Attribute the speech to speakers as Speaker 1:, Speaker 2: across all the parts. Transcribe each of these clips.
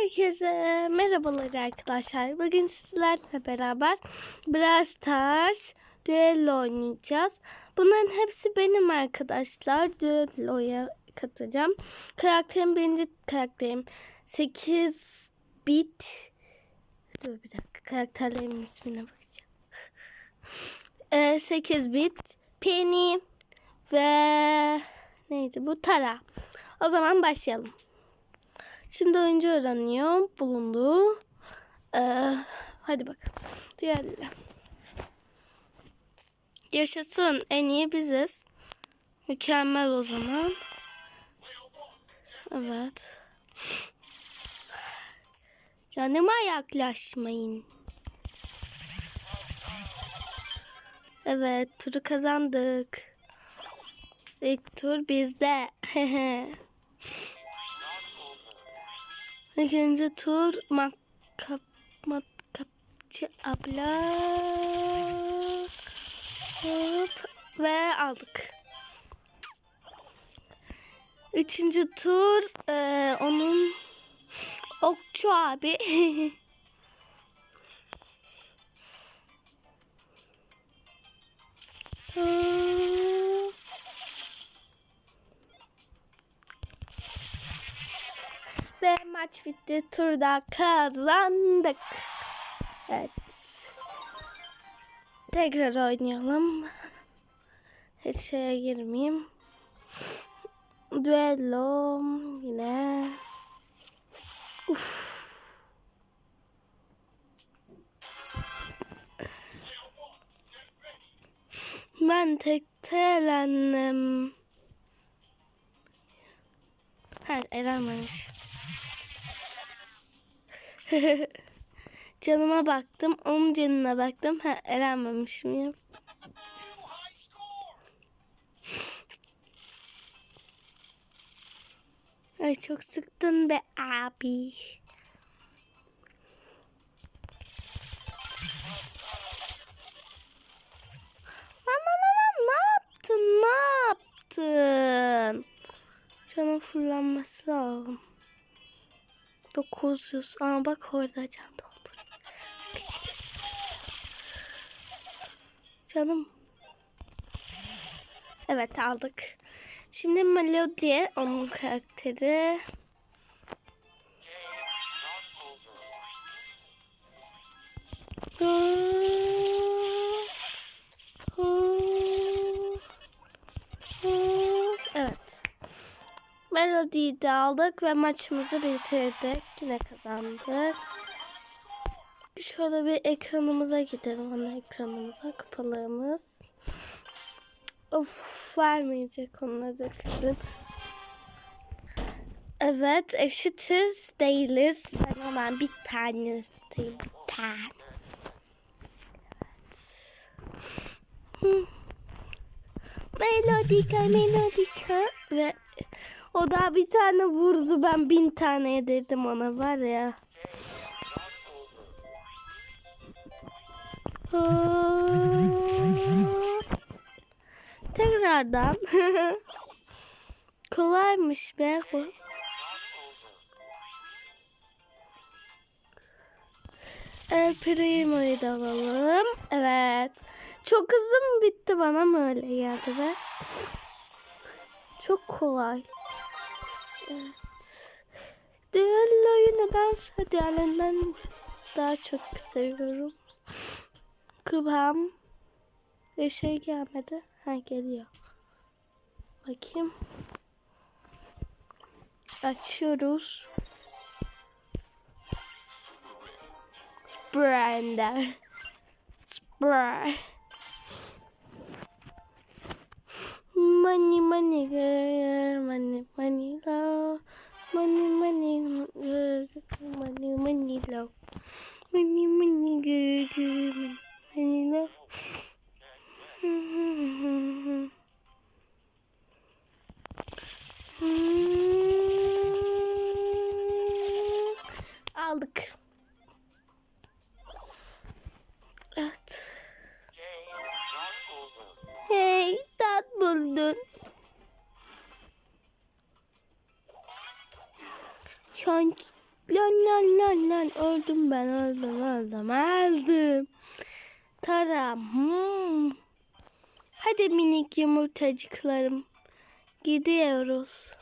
Speaker 1: Herkese merhabalar arkadaşlar. Bugün sizlerle beraber Brawl Stars Duello oynayacağız. Bunların hepsi benim arkadaşlar. Duello'ya katacağım. Karakterim birinci karakterim 8 bit. Dur bir dakika karakterlerimin ismine bakacağım. Ee, 8 bit Penny ve neydi bu Tara. O zaman başlayalım. Şimdi oyuncu öğreniyor. Bulundu. Ee, hadi bakalım. Diğerleri. Yaşasın. En iyi biziz. Mükemmel o zaman. Evet. Yanıma yaklaşmayın. Evet. Turu kazandık. İlk tur bizde. İkinci tur matkap matkapçı abla hop ve aldık. Üçüncü tur e, onun okçu abi. Ve maç bitti. Turda kazandık. Evet. Tekrar oynayalım. Hiç şeye girmeyeyim. Duello yine. Uf. Ben tek elendim. Ha elenmemiş. Canıma baktım. Onun canına baktım. Ha elenmemişim ya. Ay çok sıktın be abi. Lan lan ne yaptın? Ne yaptın? Canım fırlanması. 900. Aa bak orada can doldur. Canım. Evet aldık. Şimdi Melody onun karakteri. Evet. Melody'yi de aldık ve maçımızı bitirdik. Yine kazandık. Şöyle bir ekranımıza gidelim. Ana ekranımıza kapalığımız. Of vermeyecek onları kızım. Evet eşitiz değiliz. Ben hemen bir tanesiyim. Bir tane. Evet. Melodika melodika ve o da bir tane vurdu ben bin tane yedirdim ona var ya. Tekrardan. Kolaymış be bu. El Primo'yu da alalım. Evet. Çok hızlı mı bitti bana mı öyle geldi be? Çok kolay. Evet. Diğer oyunu ben diğerlerinden daha çok seviyorum. Kıvam ve şey gelmedi. Ha geliyor. Bakayım. Açıyoruz. Sprender. Spray. Money, money, girl, money, money, low. Money, money, girl, money, money, low. Money, money, girl, girl, money, low. An Lan lan lan lan öldüm ben öldüm öldüm öldüm. Taram. Hmm. Hadi minik yumurtacıklarım. Gidiyoruz.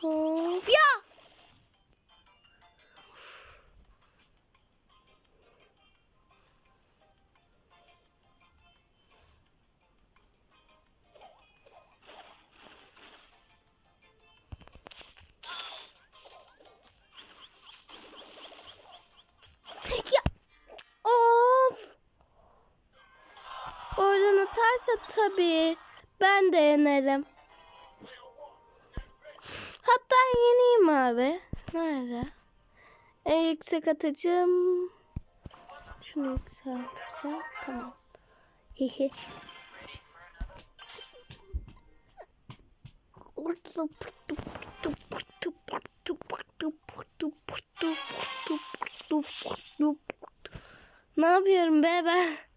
Speaker 1: Hop. Ya! Atarsa tabii ben de yenerim. Hatta yeneyim abi. Nerede? En yüksek atacağım. Şunu yükselteceğim. Tamam. Hihi. Ne yapıyorum be ben?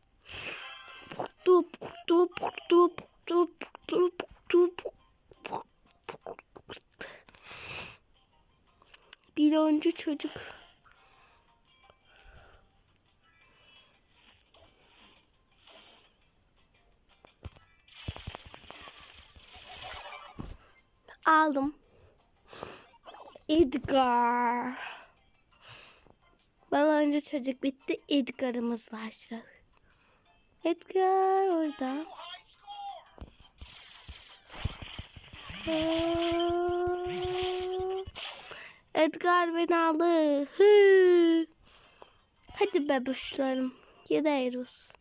Speaker 1: Milyoncu çocuk. Aldım. Edgar. Baloncu çocuk bitti. Edgar'ımız başladı. Edgar orada. Edgar beni aldı. Hı. Hadi bebuşlarım. Gidiyoruz.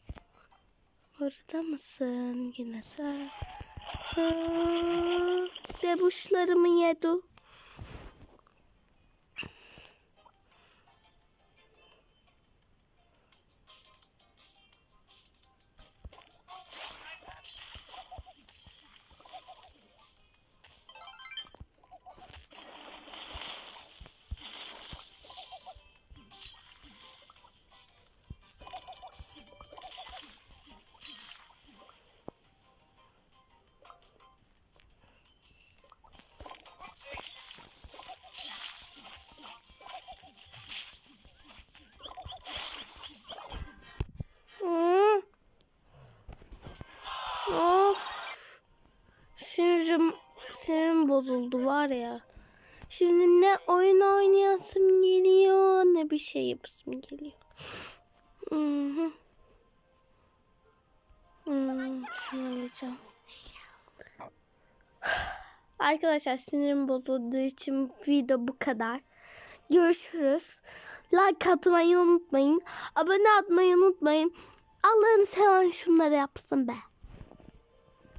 Speaker 1: Orada mısın? Yine sen. Hı. Bebuşlarımı yedi. Sinirim, sinirim bozuldu var ya. Şimdi ne oyun oynayasım geliyor ne bir şey yapasım geliyor. Hı hı. Hmm, şunu alacağım. Arkadaşlar sinirim bozulduğu için video bu kadar. Görüşürüz. Like atmayı unutmayın. Abone atmayı unutmayın. Allah'ını seven şunları yapsın be.